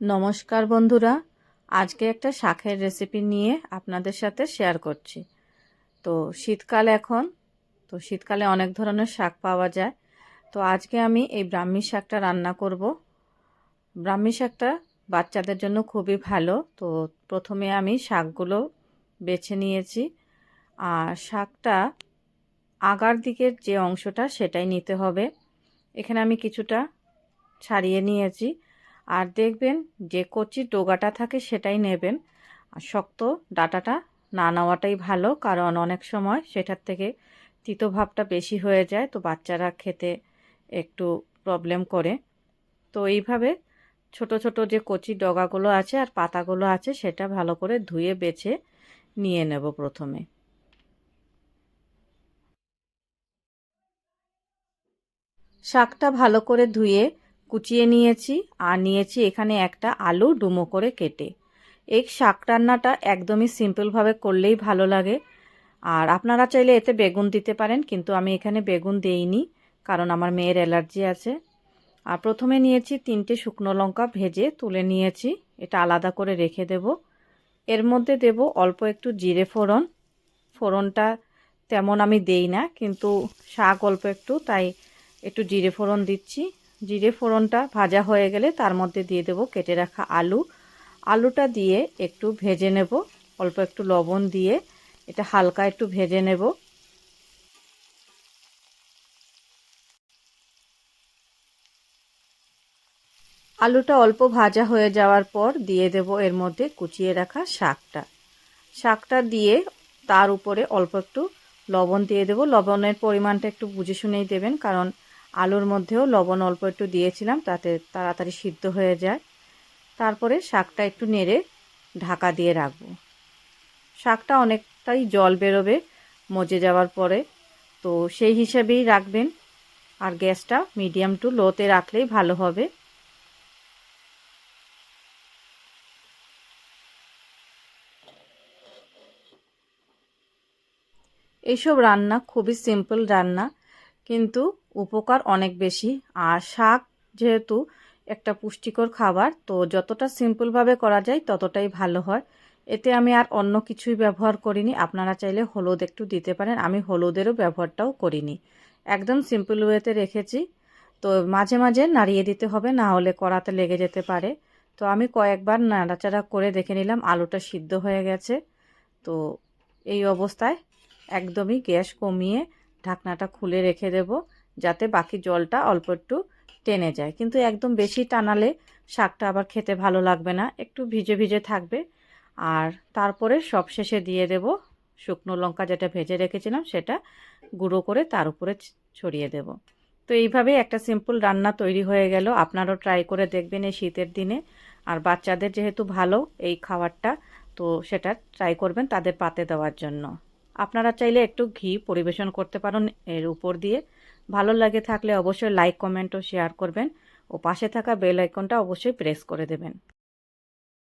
নমস্কার বন্ধুরা, আজকে একটা শাকের রেসিপি নিয়ে আপনাদের সাথে শেয়ার করছি। তো শীতকাল এখন, তো শীতকালে অনেক ধরনের শাক পাওয়া যায়। তো আজকে আমি এই ব্রাহ্মী শাকটা রান্না করব। ব্রাহ্মী শাকটা বাচ্চাদের জন্য খুবই ভালো। তো প্রথমে আমি শাকগুলো বেছে নিয়েছি। আর শাকটা আগার দিকের যে অংশটা সেটাই নিতে হবে। এখানে আমি কিছুটা ছাড়িয়ে নিয়েছি। আর দেখবেন যে কচি ডোগাটা থাকে সেটাই নেবেন। আর শক্ত ডাটাটা না নেওয়াটাই ভালো, কারণ অনেক সময় সেটার থেকে তিতো ভাবটা বেশি হয়ে যায়, তো বাচ্চারা খেতে একটু প্রবলেম করে। তো এইভাবে ছোট ছোট যে কচি ডগাগুলো আছে আর পাতাগুলো আছে, সেটা ভালো করে ধুয়ে, বেছে নিয়ে নেব প্রথমে। শাকটা ভালো করে ধুয়ে কুচিয়ে নিয়েছি আর নিয়েছি এখানে একটা আলু ডুমো করে কেটে। এই শাক রান্নাটা একদমই সিম্পলভাবে করলেই ভালো লাগে। আর আপনারা চাইলে এতে বেগুন দিতে পারেন, কিন্তু আমি এখানে বেগুন দেইনি, কারণ আমার মেয়ের অ্যালার্জি আছে। আর প্রথমে নিয়েছি তিনটে শুকনো লঙ্কা ভেজে তুলে নিয়েছি, এটা আলাদা করে রেখে দেব। এর মধ্যে দেব অল্প একটু জিরে ফোড়ন। ফোড়নটা তেমন আমি দেই না, কিন্তু শাক অল্প একটু, তাই একটু জিরে ফোড়ন দিচ্ছি। জিরে ফোড়নটা ভাজা হয়ে গেলে তার মধ্যে দিয়ে দেব কেটে রাখা আলু। আলুটা দিয়ে একটু ভেজে নেব, অল্প একটু লবণ দিয়ে এটা হালকা একটু ভেজে নেব। আলুটা অল্প ভাজা হয়ে যাওয়ার পর দিয়ে দেব এর মধ্যে কুচিয়ে রাখা শাকটা। শাকটা দিয়ে তার উপরে অল্প একটু লবণ দিয়ে দেব। লবণের পরিমাণটা একটু বুঝে শুনেই দেবেন, কারণ আলুর মধ্যেও লবণ অল্প একটু দিয়েছিলাম, তাতে তাড়াতাড়ি সিদ্ধ হয়ে যায়। তারপরে শাকটা একটু নেড়ে ঢাকা দিয়ে রাখব। শাকটা অনেকটাই জল বেরোবে মজে যাওয়ার পরে, তো সেই হিসাবেই রাখবেন। আর গ্যাসটা মিডিয়াম টু লোতে রাখলেই ভালো হবে। এইসব রান্না খুবই সিম্পল রান্না, কিন্তু উপকার অনেক বেশি। আর শাক যেহেতু একটা পুষ্টিকর খাবার, তো যতটা সিম্পলভাবে করা যায় ততটাই ভালো হয়। এতে আমি আর অন্য কিছুই ব্যবহার করিনি। আপনারা চাইলে হলুদ একটু দিতে পারেন। আমি হলুদেরও ব্যবহারটাও করিনি। একদম সিম্পল ওয়েতে রেখেছি। তো মাঝে মাঝে নাড়িয়ে দিতে হবে, না হলে কড়াতে লেগে যেতে পারে। তো আমি কয়েকবার নাড়াচাড়া করে দেখে নিলাম, আলুটা সিদ্ধ হয়ে গেছে। তো এই অবস্থায় একদমই গ্যাস কমিয়ে ঢাকনাটা খুলে রেখে দেব। যাতে বাকি জলটা অল্প একটু টেনে যায়। কিন্তু একদম বেশি টানালে শাকটা আবার খেতে ভালো লাগবে না, একটু ভিজে ভিজে থাকবে। আর তারপরে সব শেষে দিয়ে দেব শুকনো লঙ্কা যেটা ভেজে রেখেছিলাম সেটা গুঁড়ো করে তার উপরে ছড়িয়ে দেব। তো এইভাবেই একটা সিম্পল রান্না তৈরি হয়ে গেল। আপনারাও ট্রাই করে দেখবেন এই শীতের দিনে। আর বাচ্চাদের যেহেতু ভালো এই খাবারটা, তো সেটা ট্রাই করবেন তাদের পাতে দেওয়ার জন্য। আপনারা চাইলে একটু ঘি পরিবেশন করতে পারেন এর উপর দিয়ে। ভালো লাগে থাকলে অবশ্যই লাইক কমেন্ট ও শেয়ার করবেন। ও পাশে থাকা বেল আইকনটা অবশ্যই প্রেস করে দেবেন।